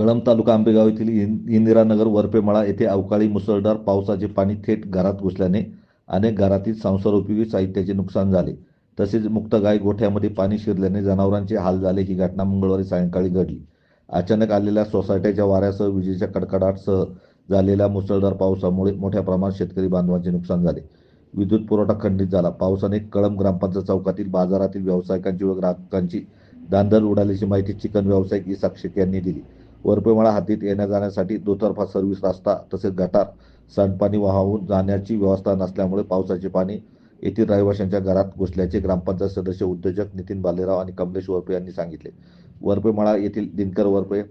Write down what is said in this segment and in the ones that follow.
कळंब तालुका आंबेगाव येथील इंदिरानगर वरपेमाळा येथे अवकाळी मुसळधार पावसाचे पाणी थेट घरात घुसल्याने अनेक घरातील संसारोपयोगी साहित्याचे नुकसान झाले. तसेच मुक्त गाय गोठ्यामध्ये पाणी शिरल्याने जनावरांचे हाल झाले. ही घटना मंगळवारी सायंकाळी घडली. अचानक आलेल्या सोसायट्याच्या वाऱ्यासह विजेच्या कडकडाटसह झालेल्या मुसळधार पावसामुळे मोठ्या प्रमाणात शेतकरी बांधवांचे नुकसान झाले. विद्युत पुरवठा खंडित झाला. पावसाने कळंब ग्रामपंचायत चौकातील बाजारातील व्यावसायिकांची व ग्राहकांची दांदल उडाल्याची माहिती चिकन व्यावसायिक ई शेख यांनी दिली. वरपेमाळा हद्दीत येण्या जाण्यासाठी दुतर्फा सर्व्हिस रस्ता तसेच गटार सांडपाणी वाहून जाण्याची व्यवस्था नसल्यामुळे पावसाचे पाणी येथील रहिवाशांच्या घरात घुसल्याचे ग्रामपंचायत सदस्य उद्योजक नितीन बालेराव आणि कमलेश वरपे यांनी सांगितले. वरपेमाळा येथील दिनकर वरपे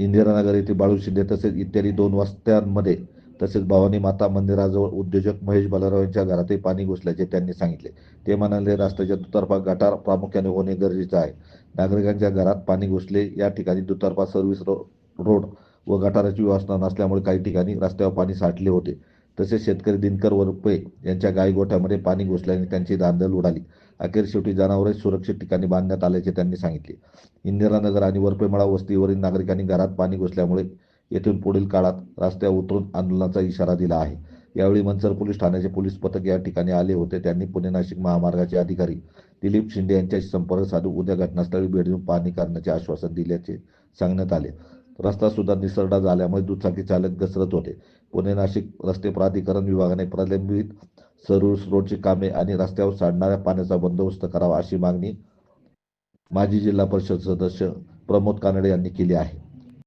इंदिरानगर येथील बाळू शिंदे तसेच इत्यादी दोन वस्त्यांमध्ये तसेच भवानी माता मंदिराजवळ उद्योजक महेश बालाराव यांच्या घरातही पाणी घुसल्याचे त्यांनी सांगितले. ते म्हणाले रस्त्याच्या दुतर्फा गटार प्रामुख्याने होणे गरजेचे आहे. नागरिकांच्या घरात पाणी घुसले या ठिकाणी दुतर्फा सर्व्हिस रो रोड व गटाराची व्यवस्था नसल्यामुळे काही ठिकाणी रस्त्यावर पाणी साठले होते. तसेच शेतकरी दिनकर वरपे यांच्या गायगोठ्यामध्ये पाणी घुसल्याने त्यांची धांदल उडाली. अखेर शेवटी जनावरे सुरक्षित ठिकाणी बांधण्यात आल्याचे त्यांनी सांगितले. इंदिरानगर आणि वरपेमळा वस्तीवरील नागरिकांनी घरात पाणी घुसल्यामुळे येथून पुढील काळात रस्त्यावर उतरून आंदोलनाचा इशारा दिला आहे. यावेळी मनसर पोलीस ठाण्याचे पोलीस पथक या ठिकाणी आले होते. त्यांनी पुणे नाशिक महामार्गाचे अधिकारी दिलीप शिंदे यांच्याशी संपर्क साधून उद्या घटनास्थळी भेट देऊन पाहणी करण्याचे आश्वासन दिल्याचे सांगण्यात आले. रस्ता सुद्धा निसरडा झाल्यामुळे दुचाकी चालक घसरत होते. पुणे नाशिक रस्ते प्राधिकरण विभागाने प्रलंबित सर्व्हिस रोडची कामे आणि रस्त्यावर सांडणाऱ्या पाण्याचा बंदोबस्त करावा अशी मागणी माजी जिल्हा परिषद सदस्य प्रमोद कानडे यांनी केली आहे.